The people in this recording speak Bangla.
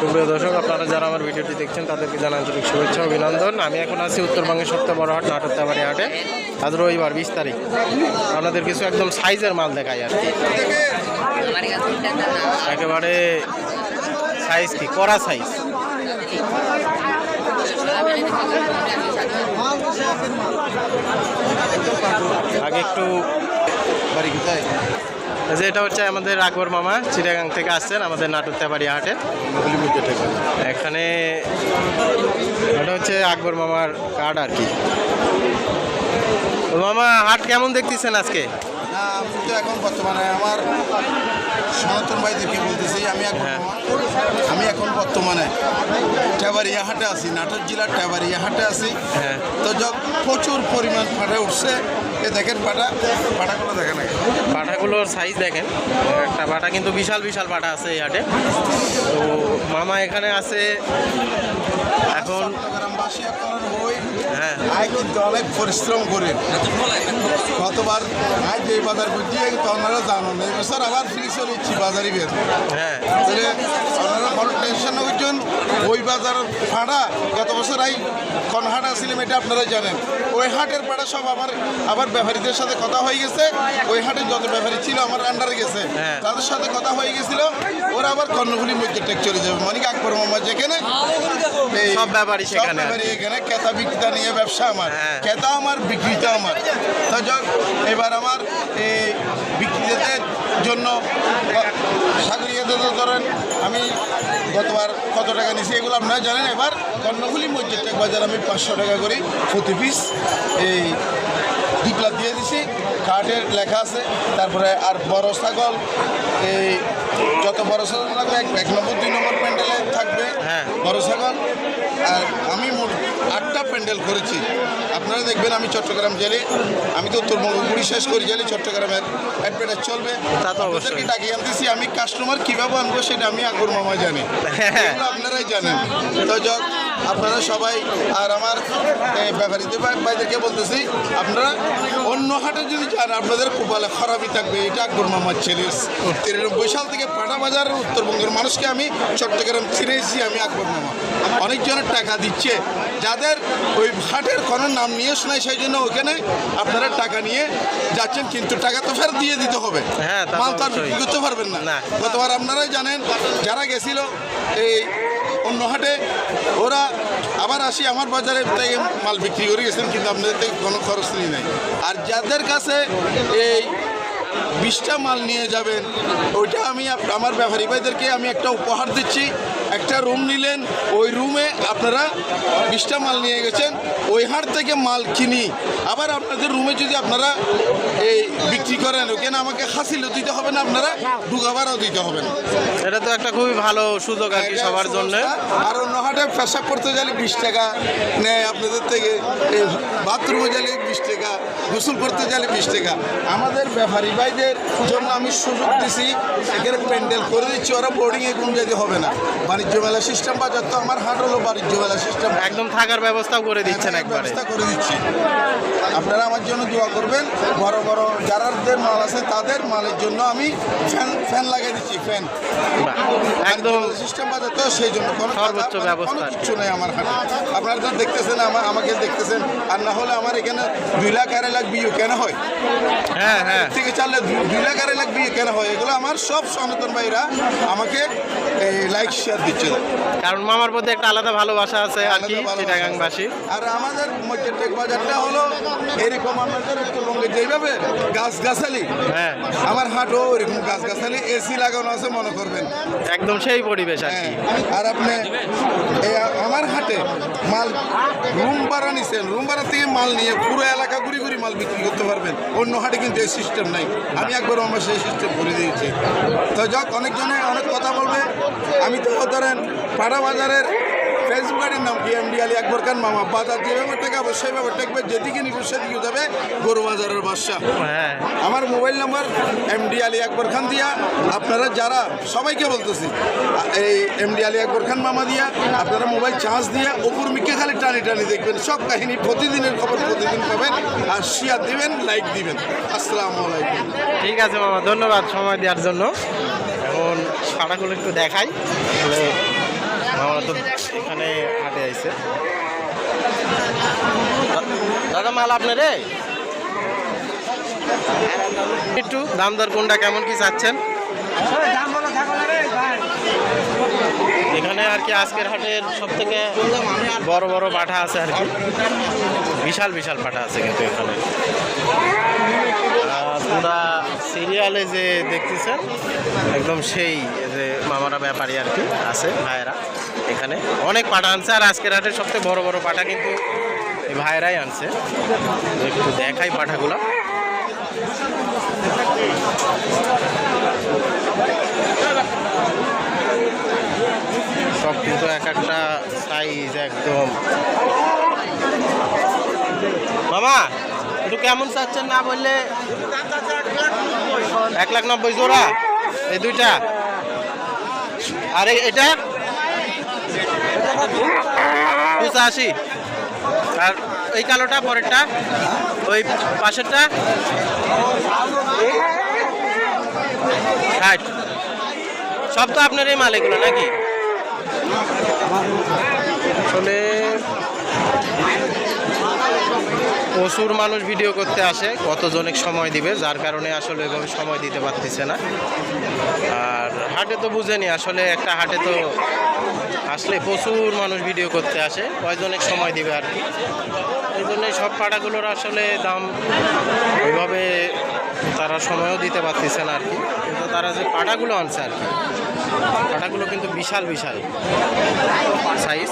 সুপ্রিয় দর্শক, আপনারা যারা আমার ভিডিওটি দেখছেন, তাদেরকে জানা আন্তরিক শুভেচ্ছা, অভিনন্দন। আমি এখন আছি উত্তরবঙ্গের সবচেয়ে বড় হাট নাটক নাটকতাবাড়ি হাটে। আজ রবিবার, বিশ তারিখ। আপনাদের কিছু একদম সাইজের মাল দেখায় আর একেবারে সাইজ কি? কড়া সাইজ আগে একটু বাড়ি কোথায়? যে এটা হচ্ছে আমাদের আকবর মামা চিটাগাং থেকে আসছেন আমাদের নাটকতাবাড়ি হাটে। লিমিটেড এখানে এটা হচ্ছে আকবর মামার কার্ড আর কি। মামা হাট কেমন দেখতেছেন আজকে? না আমি তো এখন বর্তমানে আমার সনাতন ভাইদেরকে বলতেছি আমি এখন হ্যাঁ। আমি এখন বর্তমানে টেবারিয়া হাটে আছি নাটোর জেলার টেবারিয়া হাটে আছি। হ্যাঁ। তো যখন প্রচুর পরিমাণ পাটা উঠছে দেখেন পাটা পাটাগুলো দেখেন পাটাগুলোর সাইজ দেখেন। একটা পাটা কিন্তু বিশাল বিশাল পাটা আছে এই হাটে। তো মামা এখানে আছে এখন চট্টগ্রামবাসী আপনার হই হ্যাঁ আয় কিন্তু অনেক পরিশ্রম করে। গতবার যে বাজার বুঝছি তো আপনারা জানেন এই বছর আবার ফ্রি বাজারই বের হ্যাঁ। বড় টেনশন হইছেন ওই বাজার ভাড়া গত বছর এই কোন হাট আসছিলাম এটা আপনারা জানেন। ওই হাটের ভাড়া সব আমার আবার ব্যাপারীদের সাথে কথা হয়ে গেছে। ওই হাটে যত ব্যাপারী ছিল আমার আন্ডারে গেছে। হ্যাঁ। তাদের সাথে কথা হয়ে গেছিল। ওরা আবার কর্ণফুলি মধ্যে টেক চলে যাবে। মানে আকবর মোহাম্মদ যেখানে সব ব্যাপারী সেখানে। এখানে ক্রেতা বিক্রেতা নিয়ে ব্যবসা আমার হ্যাঁ। ক্রেতা আমার বিক্রেতা আমার তো যাক, এবার আমার এই বিক্রেতাদের জন্য সাগরিয়াদের ধরেন আমি গতবার কত টাকা নিয়েছি এগুলো আপনারা জানেন এবার কর্ণফুলি মসজিদ বাজার আমি পাঁচশো টাকা করি প্রতি পিস এই ডিপলা দিয়ে দিছি কাঠের লেখা আছে তারপরে আর বড় ছাগল এই যত বড় ছাগল থাকবে এক এক নম্বর দুই নম্বর প্যান্ডেলে হ্যাঁ। বড় ছাগল আর আমি মোট আটটা প্যান্ডেল করেছি। আপনারা দেখবেন আমি চট্টগ্রাম জেলে আমি তো উত্তরবঙ্গ ঘুরি শেষ করি জেলে চট্টগ্রামের অ্যাডভার্টাইজ চলবে। তা তো অবশ্যই। ডাকিয়ে আনতেছি আমি কাস্টমার কীভাবে আনব সেটা আমি আকবর মামা জানি। হ্যাঁ। এগুলো আপনারাই জানেন। তো যাক আপনারা সবাই আর আমার ব্যাপারীদের ভাই- ভাইদেরকে বলতেছি আপনারা অন্য হাটে যদি যান আপনাদের কপালে খারাপই থাকবে। এটা আকবর মামার ছেলে। তিরানব্বই সাল থেকে পাটা বাজারের উত্তরবঙ্গের মানুষকে আমি চট্টগ্রাম চিনেছি আমি আকবর মামা। অনেকজনের টাকা দিচ্ছে। যাদের ওই হাটের কোনো নাম নিয়ে শোনায় সেই জন্য ওখানে আপনারা টাকা নিয়ে যাচ্ছেন কিন্তু টাকা তো ফেরত দিয়ে দিতে হবে। হ্যাঁ, মাল তো আর বিক্রি করতে পারবেন না। না। গতবার আপনারাই জানেন যারা গেছিল এই অন্য হাটে ওরা আবার আসি আমার বাজারে তাই মাল বিক্রি করে গেছেন, কিন্তু আপনাদের থেকে কোনো খরচ নেই নাই। আর যাদের কাছে এই বিশটা মাল নিয়ে যাবেন ওইটা আমি আমার ব্যাপারী ভাইদেরকে আমি একটা উপহার দিচ্ছি। একটা রুম নিলেন ওই রুমে আপনারা বিশটা মাল নিয়ে গেছেন ওই হাট থেকে মাল কিনি। আবার আপনাদের রুমে যদি আপনারা এই বিক্রি করেন ওখানে আমাকে হাসিলও দিতে হবে না আপনারা ঢুকাবারও দিতে হবে না। এটা তো একটা খুবই ভালো সুযোগ আর কি সবার জন্য। আর অন্য হাটে পেশাব করতে গেলে বিশ টাকা নেয় আপনাদের থেকে বাথরুমে গেলে বিশ টাকা গোসল করতে গেলে বিশ টাকা। আমাদের ব্যাপারী ভাইদের জন্য আমি সুযোগ দিছি। এখানে প্যান্ডেল করে দিচ্ছি ওরা বোর্ডিংয়ে ঘুম যেতে হবে না। বাণিজ্য মেলা সিস্টেম বাজার তো আমার হাট হলো বাণিজ্য মেলা সিস্টেম একদম থাকার ব্যবস্থাও করে দিচ্ছেন একবারে। ব্যবস্থা করে দিচ্ছি। আপনারা আমার জন্য দোয়া করবেন। বড় বড় যারাদের মাল আছে তাদের মালের জন্য আমি ফ্যান ফ্যান লাগিয়ে দিচ্ছি ফ্যান একদম সিস্টেম বাজার তো সেই জন্য কোনো সর্বোচ্চ ব্যবস্থা কোনো আর কি। কিছু নেই আমার হাতে আপনারা তো দেখতেছেন আমার আমাকে দেখতেছেন। আর না হলে আমার এখানে দুই লাখ আড়াই লাখ বিয়ে কেন হয়? হ্যাঁ হ্যাঁ। থেকে চারলে দুই- দুই লাখ আড়াই লাখ বিয়ে কেন হয়? এগুলো আমার সব সনাতন ভাইরা আমাকে এই লাইক শেয়ার দিচ্ছে। কারণ মামার প্রতি একটা আলাদা ভালোবাসা আছে আর কি চিটাগাংবাসী। আর আমাদের মধ্যে টেক বাজারটা হলো এরকম আমাদের উত্তরবঙ্গে যেভাবে গাছ গাছালি হ্যাঁ। আমার হাটও ওইরকম গাছ গাছালি এসি লাগানো আছে মনে করবেন। একদম সেই পরিবেশ আর কি। হ্যাঁ, আর আপনি এই আমার হাটে মাল রুম ভাড়া নিছেন রুম ভাড়া থেকে মাল নিয়ে পুরো এলাকা ঘুরি ঘুরি মাল বিক্রি করতে পারবেন। অন্য হাটে কিন্তু এই সিস্টেম নাই। আমি একবার আমার সেই সিস্টেম করে দিয়েছি। তো যাক, অনেকজনে অনেক কথা বলবে। আমি তো ধরেন পাড়া বাজারের ফেসবুক গাড়ির নাম কি এমডি আলী আকবর খান মামা বাজার যেভাবে টেকাবো সেইভাবে টেকবে যেদিকে নিব সেদিকে যাবে গরু বাজারের বাদশা হ্যাঁ। আমার mobile number MD Ali Akbar Khan দিয়া আপনারা যারা সবাইকে বলতেছি এই এমডি আলী আকবর খান মামা দিয়া আপনারা মোবাইল চার্জ দিয়ে উপর মিকে খালি টানি টানি দেখবেন সব কাহিনী প্রতিদিনের খবর প্রতিদিন পাবেন আর শেয়ার দিবেন লাইক দিবেন। আসসালামু আলাইকুম। ঠিক আছে মামা ধন্যবাদ সময় দেওয়ার জন্য। এখন সারাগুলো একটু দেখাই। তাহলে এখানে হাটে আইছে। দাদা, মাল আপনার রে? একটু দাম দর কোনটা, কেমন কি চাচ্ছেন? এখানে আর কি আজকের হাটের সব থেকে বড় বড় পাঠা আছে আর কি। বিশাল বিশাল পাঠা আছে কিন্তু এখানে আহ, পুরা সিরিয়ালে যে দেখতেছেন, একদম সেই যে মামারা ব্যাপারী আর কি আছে, ভাইয়েরা এখানে। অনেক পাঠা আনছে, আর আজকের হাটের সবচেয়ে বড় বড় পাঠা কিন্তু এই ভাইয়েরাই আনছে। একটু দেখাই পাঠাগুলো সব কিন্তু এক একটা সাইজ একদম। মামা, একটু কেমন চাচ্ছেন না বললে? এক লাখ নব্বই জোড়া, এই দুইটা। আর এটা? পঁচাশি। আর এই কালোটা, পরেরটা, ওই পাশেরটা? ষাট। সব তো আপনার এই মাল এগুলো নাকি? আসলে প্রচুর মানুষ ভিডিও করতে আসে কতজনের সময় দিবে, যার কারণে আসলে এভাবে সময় দিতে পারতেছে না। আর হাটে তো বুঝেনি, আসলে একটা হাটে তো আসলে প্রচুর মানুষ ভিডিও করতে আসে কয়জনের সময় দিবে আর কি। এই জন্য সব পাড়াগুলোর আসলে দাম ওইভাবে তারা সময়ও দিতে পারতেছে না আর কি। কিন্তু তারা যে পাটাগুলো আনছে আর কি পাটাগুলো কিন্তু বিশাল বিশাল সাইজ